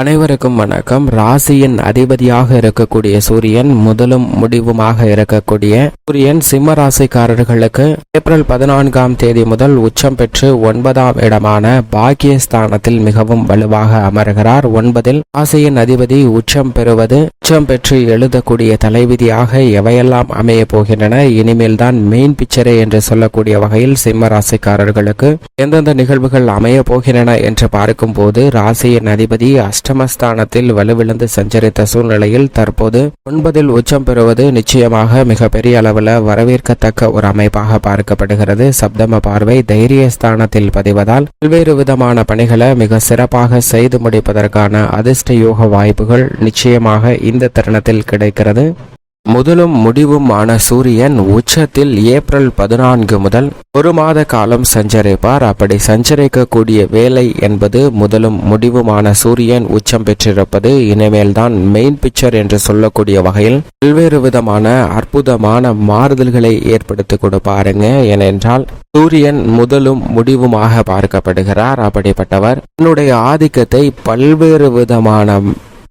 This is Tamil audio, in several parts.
அனைவருக்கும் வணக்கம். ராசியின் அதிபதியாக இருக்கக்கூடிய சூரியன் முதலும் முடிவுமாக இருக்கக்கூடிய சூரியன் சிம்ம ராசிக்காரர்களுக்கு ஏப்ரல் பதினான்காம் தேதி முதல் உச்சம் பெற்று ஒன்பதாம் இடமான பாக்கியஸ்தானத்தில் மிகவும் வலுவாக அமர்கிறார். ஒன்பதில் ராசியின் அதிபதி உச்சம் பெறுவது உச்சம் பெற்று எழுதக்கூடிய தலைவிதியாக எவையெல்லாம் அமைய போகின்றன இனிமேல் தான் மெயின் பிக்சரே என்று சொல்லக்கூடிய வகையில் சிம்ம ராசிக்காரர்களுக்கு எந்தெந்த நிகழ்வுகள் அமைய போகின்றன என்று பார்க்கும்போது ராசியின் அதிபதி அஷ்டமஸ்தானத்தில் வலுவிழந்து சஞ்சரித்த சூழ்நிலையில் தற்போது ஒன்பதில் உச்சம் பெறுவது நிச்சயமாக மிகப்பெரிய அளவில் வரவேற்கத்தக்க ஒரு அமைப்பாக பார்க்கப்படுகிறது. சப்தம பார்வை தைரியஸ்தானத்தில் பதிவதால் பல்வேறு விதமான பணிகளை மிக சிறப்பாக செய்து முடிப்பதற்கான அதிர்ஷ்ட யோக வாய்ப்புகள் நிச்சயமாக இந்த தருணத்தில் கிடைக்கிறது. முதலும் முடிவுமான சூரியன் உச்சத்தில் ஏப்ரல் பதினான்கு முதல் ஒரு மாத காலம் சஞ்சரிப்பார். அப்படி சஞ்சரிக்கக்கூடிய வேலை என்பது முதலும் முடிவுமான சூரியன் உச்சம் பெற்றிருப்பது இனிமேல்தான் மெயின் பிக்சர் என்று சொல்லக்கூடிய வகையில் பல்வேறு விதமான அற்புதமான மாறுதல்களை ஏற்படுத்தி கொடுப்பாருங்க. ஏனென்றால் சூரியன் முதலும் முடிவுமாக பார்க்கப்படுகிறார். அப்படிப்பட்டவர் தன்னுடைய ஆதிக்கத்தை பல்வேறு விதமான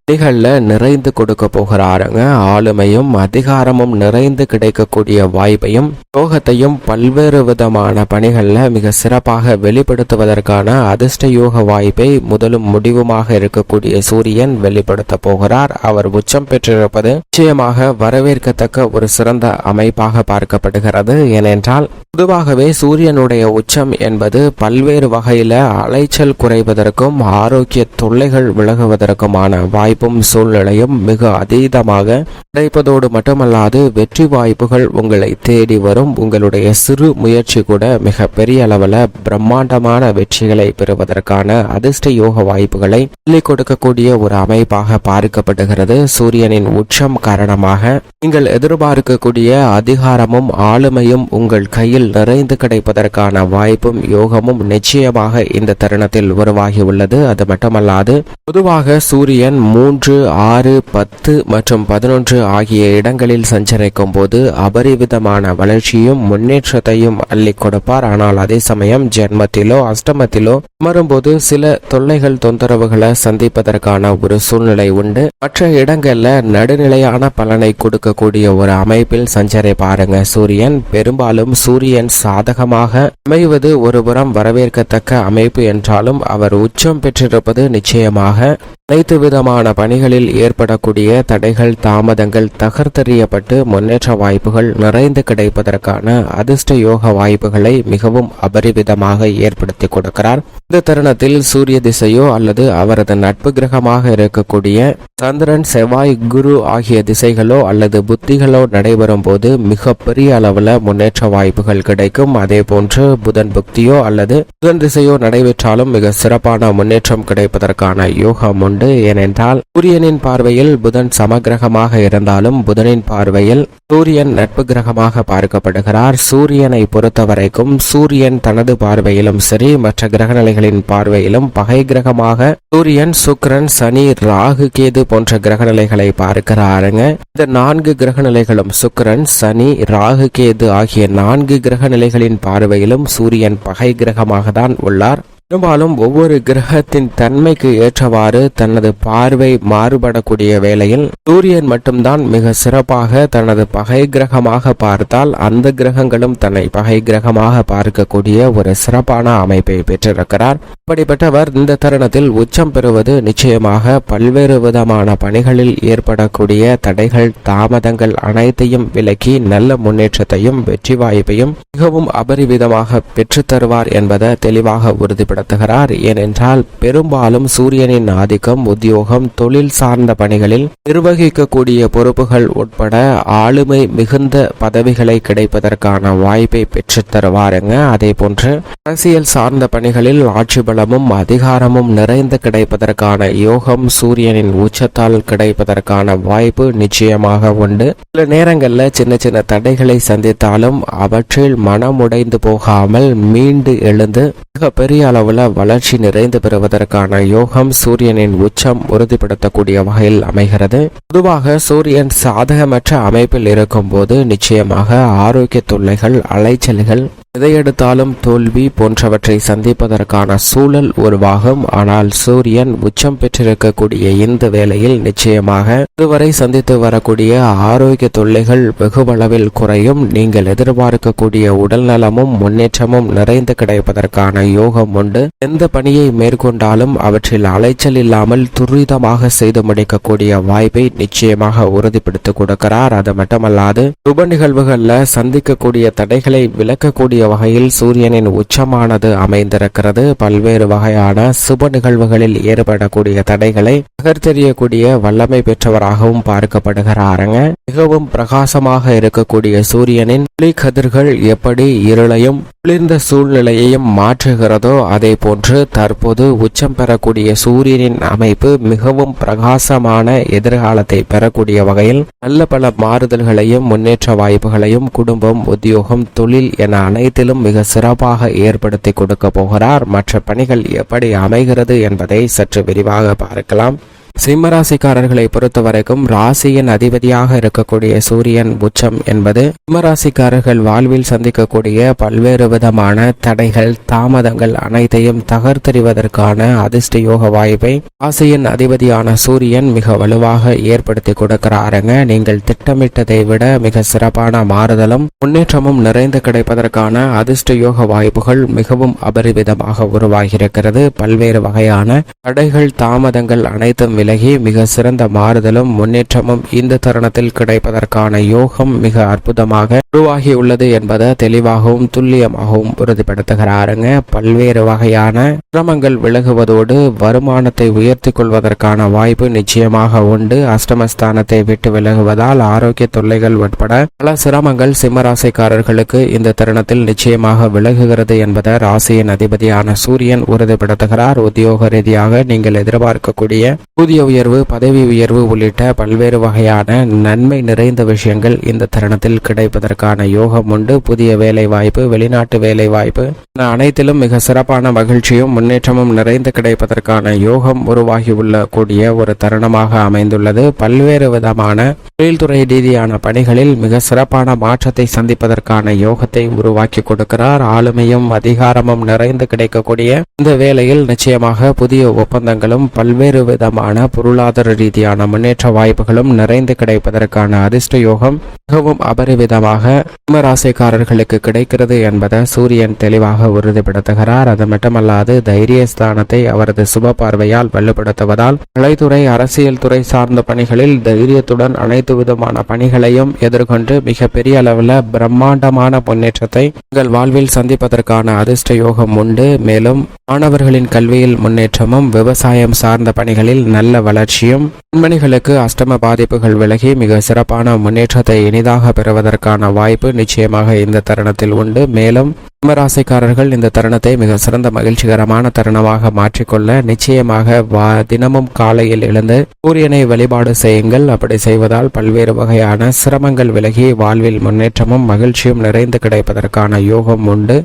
பணிகளில் நிறைந்து கொடுக்க போகிறாருங்க. ஆளுமையும் அதிகாரமும் நிறைந்து கிடைக்கக்கூடிய வாய்ப்பையும் யோகத்தையும் பல்வேறு விதமான பணிகளில் மிக சிறப்பாக வெளிப்படுத்துவதற்கான அதிர்ஷ்ட யோக வாய்ப்பை முதலும் முடிவுமாக இருக்கக்கூடிய சூரியன் வெளிப்படுத்த போகிறார். அவர் உச்சம் பெற்றிருப்பது நிச்சயமாக வரவேற்கத்தக்க ஒரு சிறந்த அமைப்பாக பார்க்கப்படுகிறது. ஏனென்றால் பொதுவாகவே சூரியனுடைய உச்சம் என்பது பல்வேறு வகையில அலைச்சல் குறைவதற்கும் ஆரோக்கிய தொல்லைகள் விலகுவதற்குமான வாய்ப்பு வாய்ப்பும் சூழ்நிலையும் மிக அதீதமாக கிடைப்பதோடு மட்டுமல்லாது வெற்றி வாய்ப்புகள் உங்களை தேடி வரும். உங்களுடைய சிறு முயற்சி கூட மிக பெரிய அளவில் பிரம்மாண்டமான வெற்றிகளை பெறுவதற்கான அதிர்ஷ்ட யோக வாய்ப்புகளை சொல்லிக் கொடுக்கக்கூடிய ஒரு அமைப்பாக பார்க்கப்படுகிறது. சூரியனின் உச்சம் காரணமாக நீங்கள் எதிர்பார்க்கக்கூடிய அதிகாரமும் ஆளுமையும் உங்கள் கையில் நிறைந்து கிடைப்பதற்கான வாய்ப்பும் யோகமும் நிச்சயமாக இந்த தருணத்தில் உருவாகியுள்ளது. அது மட்டுமல்லாது பொதுவாக சூரியன் மூன்று ஆறு பத்து மற்றும் பதினொன்று ஆகிய இடங்களில் சஞ்சரிக்கும் போது அபரிவிதமான வளர்ச்சியும் முன்னேற்றத்தையும் அள்ளி கொடுப்பார். ஆனால் அதே சமயம் ஜென்மத்திலோ அஷ்டமத்திலோ அமரும்போது சில தொல்லைகள் தொந்தரவுகளை சந்திப்பதற்கான ஒரு சூழ்நிலை உண்டு. மற்ற இடங்கள்ல நடுநிலையான பலனை கொடுக்கக்கூடிய ஒரு அமைப்பில் சஞ்சரை பாருங்க. சூரியன் பெரும்பாலும் சூரியன் சாதகமாக அமைவது ஒருபுறம் வரவேற்கத்தக்க அமைப்பு என்றாலும் அவர் உச்சம் பெற்றிருப்பது நிச்சயமாக அனைத்து விதமான பணிகளில் ஏற்படக்கூடிய தடைகள் தாமதங்கள் தகர்த்தெறியப்பட்டு முன்னேற்ற வாய்ப்புகள் நிறைந்து கிடைப்பதற்கான அதிர்ஷ்ட யோக வாய்ப்புகளை மிகவும் அபரிவிதமாக ஏற்படுத்தி கொடுக்கிறார். இந்த தருணத்தில் சூரிய திசையோ அல்லது அவரது நட்பு கிரகமாக இருக்கக்கூடிய சந்திரன் செவ்வாய் குரு ஆகிய திசைகளோ அல்லது புத்திகளோ நடைபெறும் போது மிக பெரிய அளவில் முன்னேற்ற வாய்ப்புகள் கிடைக்கும். அதே போன்று புதன் புக்தியோ அல்லது புதன் திசையோ நடைபெற்றாலும் மிக சிறப்பான முன்னேற்றம் கிடைப்பதற்கான யோகம் உண்டு ஏனென்றால் சூரியனின் பார்வையில் புதன் சமகிரகமாக இருந்தாலும் புதனின் பார்வையில் சூரியன் நட்பு கிரகமாக பார்க்கப்படுகிறார். சூரியனை பொறுத்தவரைக்கும் சூரியன் தனது பார்வையிலும் சரி மற்ற கிரகநிலைகளின் பார்வையிலும் பகை கிரகமாக சூரியன் சுக்ரன் சனி ராகு கேது போன்ற கிரகநிலைகளை பார்க்கிறாருங்க. இந்த நான்கு கிரகநிலைகளும் சுக்கிரன் சனி ராகு கேது ஆகிய நான்கு கிரகநிலைகளின் பார்வையிலும் சூரியன் பகை கிரகமாக தான் உள்ளார். பெரும்பாலும் ஒவ்வொரு கிரகத்தின் தன்மைக்கு ஏற்றவாறு தனது பார்வை மாறுபடக்கூடிய வேளையில் சூரியன் மட்டும்தான் மிக சிறப்பாக தனது பகை கிரகமாக பார்த்தால் அந்த கிரகங்களும் தன்னை பகை கிரகமாக பார்க்கக்கூடிய ஒரு சிறப்பான அமைப்பை பெற்றிருக்கிறார். இப்படிப்பட்டவர் இந்த தருணத்தில் உச்சம் பெறுவது நிச்சயமாக பல்வேறு விதமான பணிகளில் ஏற்படக்கூடிய தடைகள் தாமதங்கள் அனைத்தையும் விலக்கி நல்ல முன்னேற்றத்தையும் வெற்றி வாய்ப்பையும் மிகவும் அபரிவிதமாக பெற்றுத்தருவார் என்பதை தெளிவாக உறுதிப்பட நடத்துகிறார். ஏனென்றால் பெரும்பாலும் சூரியனின் ஆதிக்கம் உத்தியோகம் தொழில் சார்ந்த பணிகளில் நிர்வகிக்கக்கூடிய பொறுப்புகள் உட்பட ஆளுமை மிகுந்த பதவிகளை கிடைப்பதற்கான வாய்ப்பை பெற்றுத் தருவாருங்க. அதே போன்று அரசியல் சார்ந்த பணிகளில் ஆட்சி பலமும் அதிகாரமும் நிறைந்து கிடைப்பதற்கான யோகம் சூரியனின் உச்சத்தால் கிடைப்பதற்கான வாய்ப்பு நிச்சயமாக உண்டு. சில நேரங்களில் சின்ன சின்ன தடைகளை சந்தித்தாலும் அவற்றில் மனமுடைந்து போகாமல் மீண்டு எழுந்து மிக பெரிய அளவில் வளர்ச்சி நிறைந்து பெறுவதற்கான யோகம் சூரியனின் உச்சம் உறுதிப்படுத்தக்கூடிய வகையில் அமைகிறது. பொதுவாக சூரியன் சாதகமற்ற அமைப்பில் இருக்கும் போது நிச்சயமாக ஆரோக்கிய தொல்லைகள் அலைச்சல்கள் எதையெடுத்தாலும் தோல்வி போன்றவற்றை சந்திப்பதற்கான சூழல் உருவாகும். ஆனால் சூரியன் உச்சம் பெற்றிருக்கக்கூடிய இந்த வேளையில் நிச்சயமாக இதுவரை சந்தித்து வரக்கூடிய ஆரோக்கிய தொல்லைகள் வெகுவளவில் குறையும். நீங்கள் எதிர்பார்க்கக்கூடிய உடல் நலமும் முன்னேற்றமும் நிறைந்து கிடைப்பதற்கான யோகம் உண்டு. எந்த பணியை மேற்கொண்டாலும் அவற்றில் அலைச்சல் இல்லாமல் துரிதமாக செய்து முடிக்கக்கூடிய வாய்ப்பை நிச்சயமாக உறுதிப்படுத்தி கொடுக்கிறார். அது மட்டுமல்லாது சுப நிகழ்வுகளில் சந்திக்கக்கூடிய தடைகளை விளக்கக்கூடிய வகையில் சூரியனின் உச்சமானது அமைந்திருக்கிறது. பல்வேறு வகையான சுப நிகழ்வுகளில் ஏற்படக்கூடிய தடைகளை நகர்த்தெறியக்கூடிய வல்லமை பெற்றவராகவும் பார்க்கப்படுகிறாருங்க. மிகவும் பிரகாசமாக இருக்கக்கூடிய சூரியனின் ஒளி கதிர்கள் எப்படி இருளையும் குளிர்ந்த சூழ்நிலையையும் மாற்றுகிறதோ அதே போன்று தற்போது உச்சம் பெறக்கூடிய சூரியனின் அமைப்பு மிகவும் பிரகாசமான எதிர்காலத்தை பெறக்கூடிய வகையில் நல்ல பல மாறுதல்களையும் முன்னேற்ற வாய்ப்புகளையும் குடும்பம் உத்தியோகம் தொழில் என அனைத்திலும் மிக சிறப்பாக ஏற்படுத்தி கொடுக்க போகிறார். மற்ற பணிகள் எப்படி அமைகிறது என்பதை சற்று விரிவாக பார்க்கலாம். சிம்மராசிக்காரர்களை பொறுத்த வரைக்கும் ராசியின் அதிபதியாக இருக்கக்கூடிய சூரியன் உச்சம் என்பது சிம்மராசிக்காரர்கள் வாழ்வில் சந்திக்கக்கூடிய பல்வேறு விதமான தடைகள் தாமதங்கள் அனைத்தையும் தகர்த்தெறிவதற்கான அதிர்ஷ்ட யோக வாய்ப்பை ராசியின் அதிபதியான சூரியன் மிக வலுவாக ஏற்படுத்தி கொடுக்கிறாருங்க. நீங்கள் திட்டமிட்டதை விட மிக சிறப்பான மாறுதலும் முன்னேற்றமும் நிறைந்து கிடைப்பதற்கான அதிர்ஷ்ட யோக வாய்ப்புகள் மிகவும் அபரிவிதமாக உருவாகியிருக்கிறது. பல்வேறு வகையான தடைகள் தாமதங்கள் அனைத்தும் விலகி மிக சிறந்த மாறுதலும் முன்னேற்றமும் இந்த தருணத்தில் கிடைப்பதற்கான யோகம் மிக அற்புதமாக உருவாகியுள்ளது என்பதை தெளிவாகவும் துல்லியமாகவும் உறுதிப்படுத்துகிறாருங்க. பல்வேறு வகையான சிரமங்கள் விலகுவதோடு வருமானத்தை உயர்த்தி கொள்வதற்கான வாய்ப்பு நிச்சயமாக உண்டு. அஷ்டமஸ்தானத்தை விட்டு விலகுவதால் ஆரோக்கிய தொல்லைகள் உட்பட பல சிரமங்கள் சிம்மராசிக்காரர்களுக்கு இந்த தருணத்தில் நிச்சயமாக விலகுகிறது என்பதை ராசியின் அதிபதியான சூரியன் உறுதிப்படுத்துகிறார். உத்தியோக ரீதியாக நீங்கள் எதிர்பார்க்கக்கூடிய ஊதிய உயர்வு பதவி உயர்வு உள்ளிட்ட பல்வேறு வகையான நன்மை நிறைந்த விஷயங்கள் இந்த தருணத்தில் கிடைப்பதற்கான யோகம் உண்டு. புதிய வேலை வாய்ப்பு வெளிநாட்டு வேலை வாய்ப்பு அனைத்திலும் மிக சிறப்பான மகிழ்ச்சியும் முன்னேற்றமும் நிறைந்து கிடைப்பதற்கான யோகம் உருவாகி உள்ள கூடிய ஒரு தருணமாக அமைந்துள்ளது. பல்வேறு விதமான தொழில்துறை ரீதியான பணிகளில் மிக சிறப்பான மாற்றத்தை சந்திப்பதற்கான யோகத்தை உருவாக்கி கொடுக்கிறார். ஆளுமையும் அதிகாரமும் நிறைந்து கிடைக்கக்கூடிய இந்த வேளையில் நிச்சயமாக புதிய ஒப்பந்தங்களும் பல்வேறு விதமான பொருளாதார ரீதியான முன்னேற்ற வாய்ப்புகளும் நிறைந்து கிடைப்பதற்கான அதிர்ஷ்ட யோகம் மிகவும் அபரிவிதமாக சிம்மராசிக்காரர்களுக்கு கிடைக்கிறது என்பதை சூரியன் தெளிவாக உறுதிப்படுத்துகிறார். அது மட்டுமல்லாது தைரியஸ்தானத்தை அவரது சுப பார்வையால் வலுப்படுத்துவதால் கலைத்துறை அரசியல் துறை சார்ந்த பணிகளில் தைரியத்துடன் அனைத்து விதமான பணிகளையும் எதிர்கொண்டு மிக பெரிய அளவில் பிரம்மாண்டமான முன்னேற்றத்தை உங்கள் வாழ்வில் சந்திப்பதற்கான அதிர்ஷ்ட யோகம் உண்டு. மேலும் மாணவர்களின் கல்வியில் முன்னேற்றமும் விவசாயம் சார்ந்த பணிகளில் நல்ல வளர்ச்சியும் பெண்மணிகளுக்கு அஷ்டம பாதிப்புகள் விலகி மிக சிறப்பான முன்னேற்றத்தை இனிதாக பெறுவதற்கான வாய்ப்பு நிச்சயமாக இந்த தருணத்தில் உண்டு. மேலும் சிம்மராசிக்காரர்கள் இந்த தருணத்தை மிக சிறந்த மகிழ்ச்சிகரமான தருணமாக மாற்றிக்கொள்ள நிச்சயமாக வா தினமும் காலையில் எழுந்து சூரியனை வழிபாடு செய்யுங்கள். அப்படி செய்வதால் பல்வேறு வகையான சிரமங்கள் விலகி வாழ்வில் முன்னேற்றமும் மகிழ்ச்சியும் நிறைந்து கிடைப்பதற்கான யோகம் உண்டு.